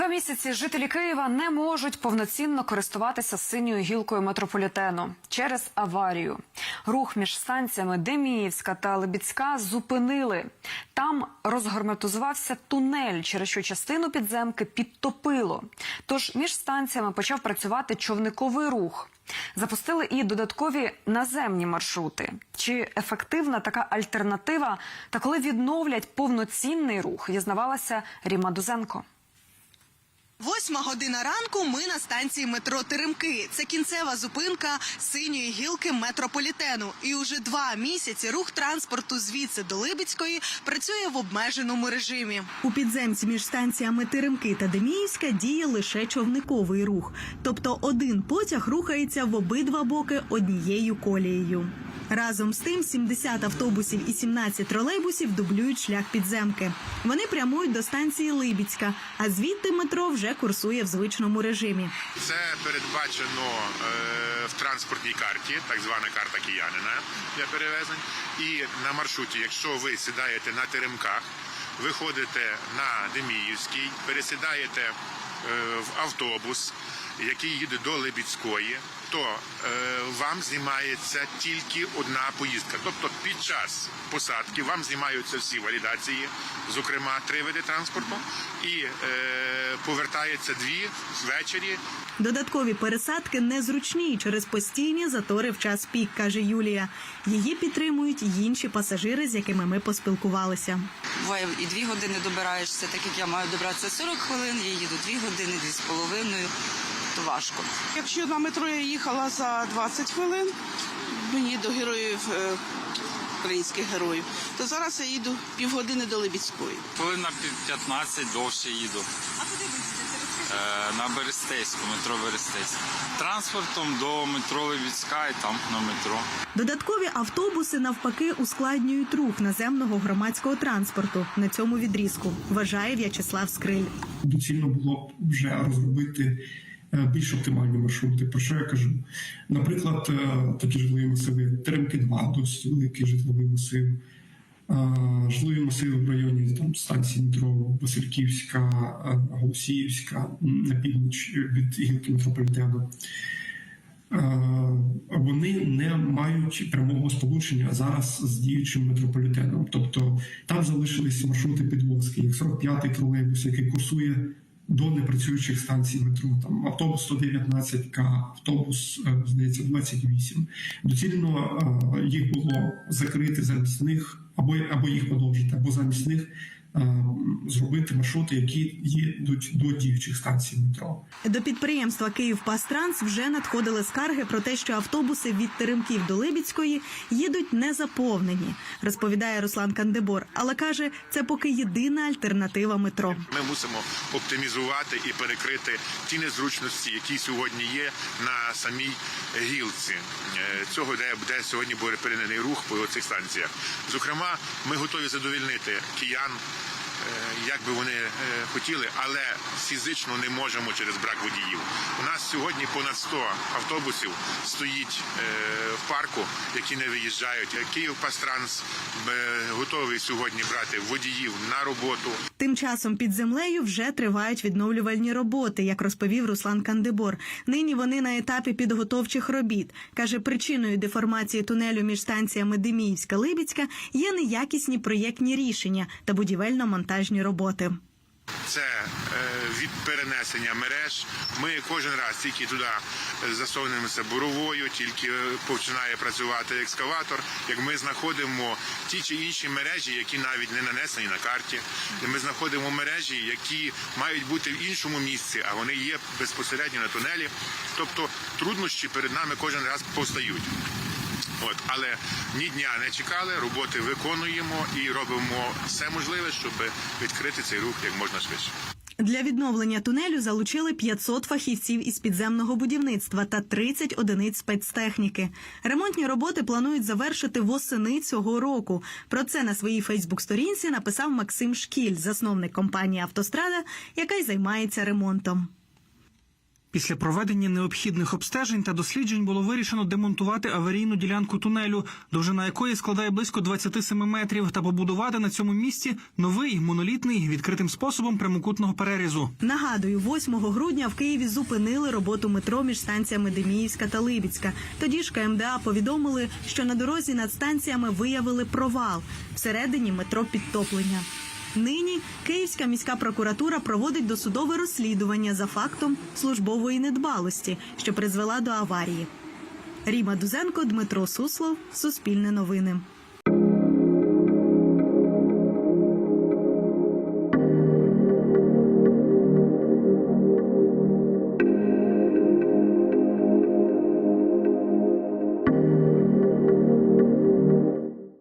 Два місяці жителі Києва не можуть повноцінно користуватися синьою гілкою метрополітену через аварію. Рух між станціями Деміївська та Лебідська зупинили. Там розгерметизувався тунель, через що частину підземки підтопило. Тож між станціями почав працювати човниковий рух. Запустили і додаткові наземні маршрути. Чи ефективна така альтернатива? Та коли відновлять повноцінний рух, дізнавалася Ріма Дузенко. Восьма година ранку. Ми на станції метро Теремки. Це кінцева зупинка синьої гілки метрополітену. І уже два місяці рух транспорту звідси до Либідської працює в обмеженому режимі. У підземці між станціями Теремки та Деміївська діє лише човниковий рух, тобто один потяг рухається в обидва боки однією колією. Разом з тим 70 автобусів і 17 тролейбусів дублюють шлях підземки. Вони прямують до станції Либідська, а звідти метро вже курсує в звичному режимі. Це передбачено е, в транспортній карті, так звана карта киянина для перевезень. І на маршруті, якщо ви сідаєте на теремках, виходите на Деміївський, пересідаєте е, в автобус, який їде до Лебідської, то е, вам знімається тільки одна поїздка. Тобто під час посадки вам знімаються всі валідації, зокрема три види транспорту, і е, повертається дві ввечері Додаткові пересадки незручні через постійні затори в час пік, каже Юлія. Її підтримують й інші пасажири, з якими ми поспілкувалися. Буває і дві години добираєшся, так як я маю добратися 40 хвилин, я їду дві години, дві з половиною, то важко. Якщо на метро я їхала за 20 хвилин, мені до героїв е, українських героїв, то зараз я їду півгодини до Либідської. Хвилин на пів- 15 довше їду. А куди ви їдете? На Берестейську, метро Берестейську. Транспортом до метро Левіцька і там на метро. Додаткові автобуси навпаки ускладнюють рух наземного громадського транспорту на цьому відрізку, вважає В'ячеслав Скриль. доцільно було б вже розробити е, більш оптимальні маршрути. Про що я кажу? Наприклад, е, такі житлові масиви Теремки 2, досить великий житловий масив. е, Житлові масиви в районі там станції метро Васильківська, е, Голосіївська на північ від гілки метрополітену. Е, Вони не мають прямого сполучення зараз з діючим метрополітеном. Тобто там залишились маршрути підвозки, як 45-й тролейбус, який курсує до непрацюючих станцій метро. Там автобус 119К, автобус, е, здається, 28. Доцільно е, їх було закрити замість них, або, або їх подовжити, або замість них зробити маршрути, які їдуть до діючих станцій метро. До підприємства «Київпастранс» вже надходили скарги про те, що автобуси від Теремків до Либідської їдуть не заповнені, розповідає Руслан Кандебор. Але каже, це поки єдина альтернатива метро. Ми мусимо оптимізувати і перекрити ті незручності, які сьогодні є на самій гілці. Е, Цього де, де сьогодні буде перенений рух по цих станціях. Зокрема, ми готові задовільнити киян. Е, Як би вони е, хотіли, але фізично не можемо через брак водіїв. У нас сьогодні понад 100 автобусів стоїть е, в парку, які не виїжджають. Київ Пастранс готовий сьогодні брати водіїв на роботу. Тим часом під землею вже тривають відновлювальні роботи, як розповів Руслан Кандебор. Нині вони на етапі підготовчих робіт. Каже, причиною деформації тунелю між станціями Деміївська Либідська є неякісні проєктні рішення та будівельно-монтажні роботи. Це е, від перенесення мереж. Ми кожен раз тільки туди е, засовуємося буровою, тільки е, починає працювати екскаватор. Як ми знаходимо ті чи інші мережі, які навіть не нанесені на карті, ми знаходимо мережі, які мають бути в іншому місці, а вони є безпосередньо на тунелі. Тобто труднощі перед нами кожен раз повстають. От, але ні дня не чекали, роботи виконуємо і робимо все можливе, щоб відкрити цей рух як можна швидше. Для відновлення тунелю залучили 500 фахівців із підземного будівництва та 30 одиниць спецтехніки. Ремонтні роботи планують завершити восени цього року. Про це на своїй Фейсбук-сторінці написав Максим Шкіль, засновник компанії Автострада, яка й займається ремонтом. Після проведення необхідних обстежень та досліджень було вирішено демонтувати аварійну ділянку тунелю, довжина якої складає близько 27 метрів, та побудувати на цьому місці новий монолітний відкритим способом прямокутного перерізу. Нагадую, 8 грудня в Києві зупинили роботу метро між станціями Деміївська та Либідська. Тоді ж КМДА повідомили, що на дорозі над станціями виявили провал всередині метро підтоплення. Нині Київська міська прокуратура проводить досудове розслідування за фактом службової недбалості, що призвела до аварії. Ріма Дузенко, Дмитро Суслов, Суспільне новини.